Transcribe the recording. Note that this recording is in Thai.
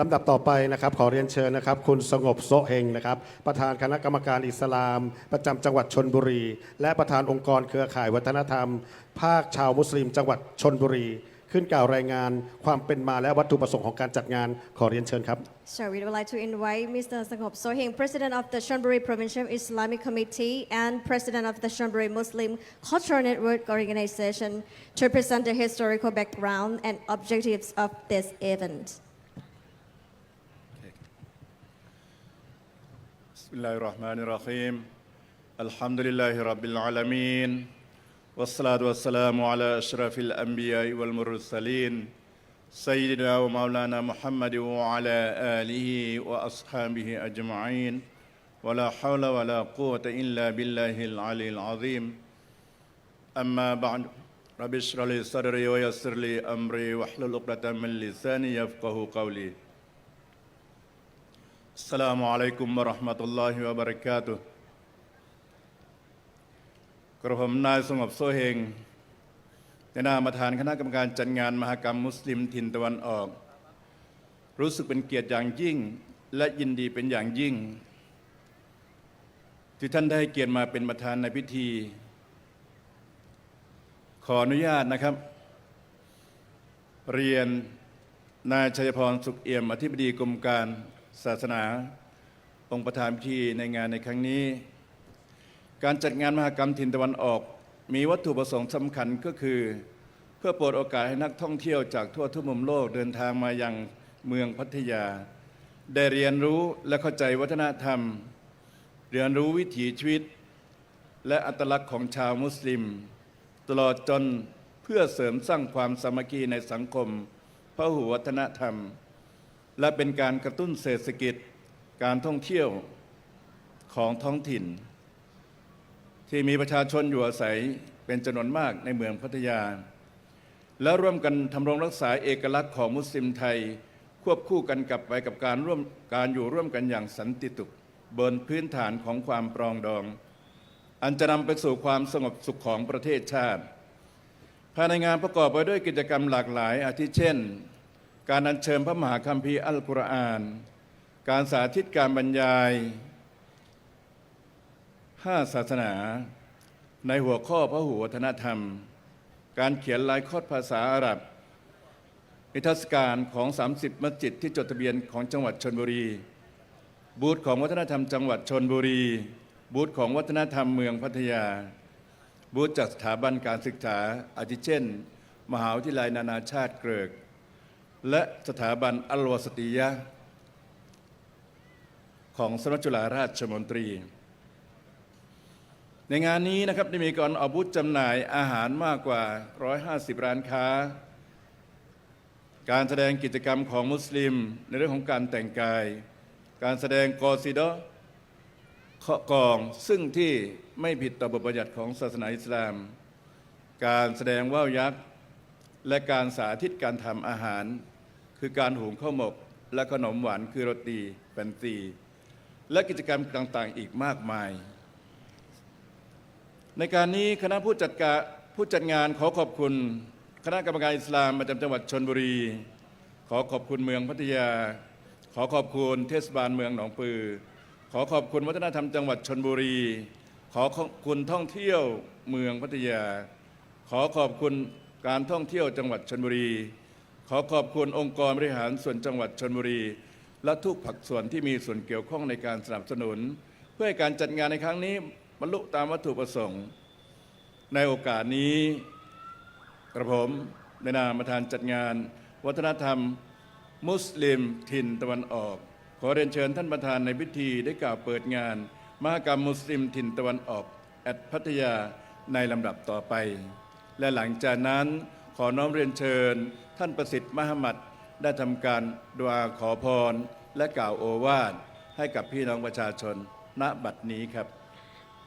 ลำดับต่อไปนะครับขอเรียนเชิญนะครับ คุณสงบโซเฮงนะครับ ประธานคณะกรรมการอิสลาม ประจำจังหวัดชนบุรี และประธานองค์กรเครือข่ายวัฒนธรรม ภาคชาวมุสลิม จังหวัดชนบุรี ขึ้นกล่าวรายงานความเป็นมาและวัตถุประสงค์ของการจัดงานขอเรียนเชิญครับ So we would like to invite Mr. Sanghop Sohing, President of the Shonburi Provincial Islamic Committee and President of the Shonburi Muslim Cultural Network Organization, to present the historical background and objectives of this event. بسم الله الرحمن الرحيم الحمد لله رب العالمين والصلاة والسلام على أشرف الأنبياء والمرسلين سيدنا ومولانا محمد وعلى آله وأصحابه أجمعين ولا حول ولا قوة إلا بالله العلي العظيم أما بعد رب اشرح لي صدري ويسر لي أمري واحلل عقدة من لساني يفقه قولي السلام عليكم ورحمة الله وبركاته กระผมนายสงบโซเฮงในนามประธานคณะกรรมการจัดงานมหกรรมมุสลิมถิ่นตะวันออก รู้สึกเป็นเกียรติอย่างยิ่ง และยินดีเป็นอย่างยิ่ง ที่ท่านได้ให้เกียรติมาเป็นประธานในพิธี ขออนุญาตนะครับ เรียนนายชัยพรสุขเอี่ยมอธิบดีกรมการ ศาสนา องค์ประธานพิธีในงานในครั้งนี้ การจัดงานมหกรรมถิ่นตะวันออก มีวัตถุประสงค์สำคัญก็คือ เพื่อโปรดโอกาสให้นักท่องเที่ยวจากทั่วทุกมุมโลกเดินทางมายังเมืองพัทยา ได้เรียนรู้และเข้าใจวัฒนธรรม เรียนรู้วิถีชีวิต และอัตลักษณ์ของชาวมุสลิม ตลอดจนเพื่อเสริมสร้างความสามัคคีในสังคมพหุวัฒนธรรม และเป็นการกระตุ้นเศรษฐกิจการท่องเที่ยวของท้องถิ่น ที่มีประชาชนอยู่อาศัยเป็นจำนวนมากในเมืองพัทยา และร่วมกันทำรงรักษาเอกลักษณ์ของมุสลิมไทย ควบคู่กันกับไปกับการร่วมการอยู่ร่วมกันอย่างสันติสุขบนพื้นฐานของความปรองดอง อันจะนำไปสู่ความสงบสุขของประเทศชาติ ภายในงานประกอบไปด้วยกิจกรรมหลากหลายอาทิเช่น การอัญเชิญพระมหาคัมภีร์อัลกุรอาน การสาธิตการบรรยายห้าศาสนา ในหัวข้อพระหูวัฒนธรรม การเขียนลายคอดภาษาอาหรับนิทรรศการของ 30 มัสจิดที่จดทะเบียนของจังหวัดชนบุรี บูธของวัฒนธรรมจังหวัดชนบุรี บูธของวัฒนธรรมเมืองพัทยา บูธจากสถาบันการศึกษาอาทิเช่น มหาวิทยาลัยนานาชาติเกริก และสถาบันอัลวสติยะ ของสมเด็จจุฬาราชมนตรี ในงานนี้นะครับได้มีการอาบูธจำหน่ายอาหารมากกว่า 150 ร้านค้า การแสดงกิจกรรมของมุสลิม ในเรื่องของการแต่งกาย การแสดงกอซิดอเคาะกอง ซึ่งที่ไม่ผิดต่อบทบัญญัติของศาสนาอิสลาม การแสดงว่าวยักษ์และการสาธิตการทำอาหาร คือการหุงข้าวหมก และขนมหวานคือโรตีแฟนซีและกิจกรรมต่างๆ อีกมากมาย ในการนี้คณะผู้จัดการผู้จัดงานขอขอบคุณ คณะกรรมการอิสลามประจำจังหวัดชนบุรี ขอขอบคุณเมืองพัทยา ขอขอบคุณเทศบาลเมืองหนองปือ ขอขอบคุณวัฒนธรรมจังหวัดชนบุรี ขอขอบคุณท่องเที่ยวเมืองพัทยา ขอขอบคุณการท่องเที่ยวจังหวัดชนบุรี ขอขอบคุณองค์กรบริหารส่วนจังหวัดชนบุรี และทุกภาคส่วนที่มีส่วนเกี่ยวข้องในการสนับสนุน เพื่อการจัดงานในครั้งนี้บรรลุตามวัตถุประสงค์ ในโอกาสนี้กระผมในนามประธานจัดงาน วัฒนธรรม มุสลิมถิ่นตะวันออก ขอเรียนเชิญท่านประธานในพิธีได้กล่าวเปิดงาน มหกรรมมุสลิมถิ่นตะวันออกแอดพัทยาในลำดับต่อไป และหลังจากนั้น ขอน้อมเรียนเชิญ ท่านประสิทธิ์มหมัดได้ทำการดวอาขอพร และกล่าวโอวาทให้กับพี่น้องประชาชนณบัดนี้ครับ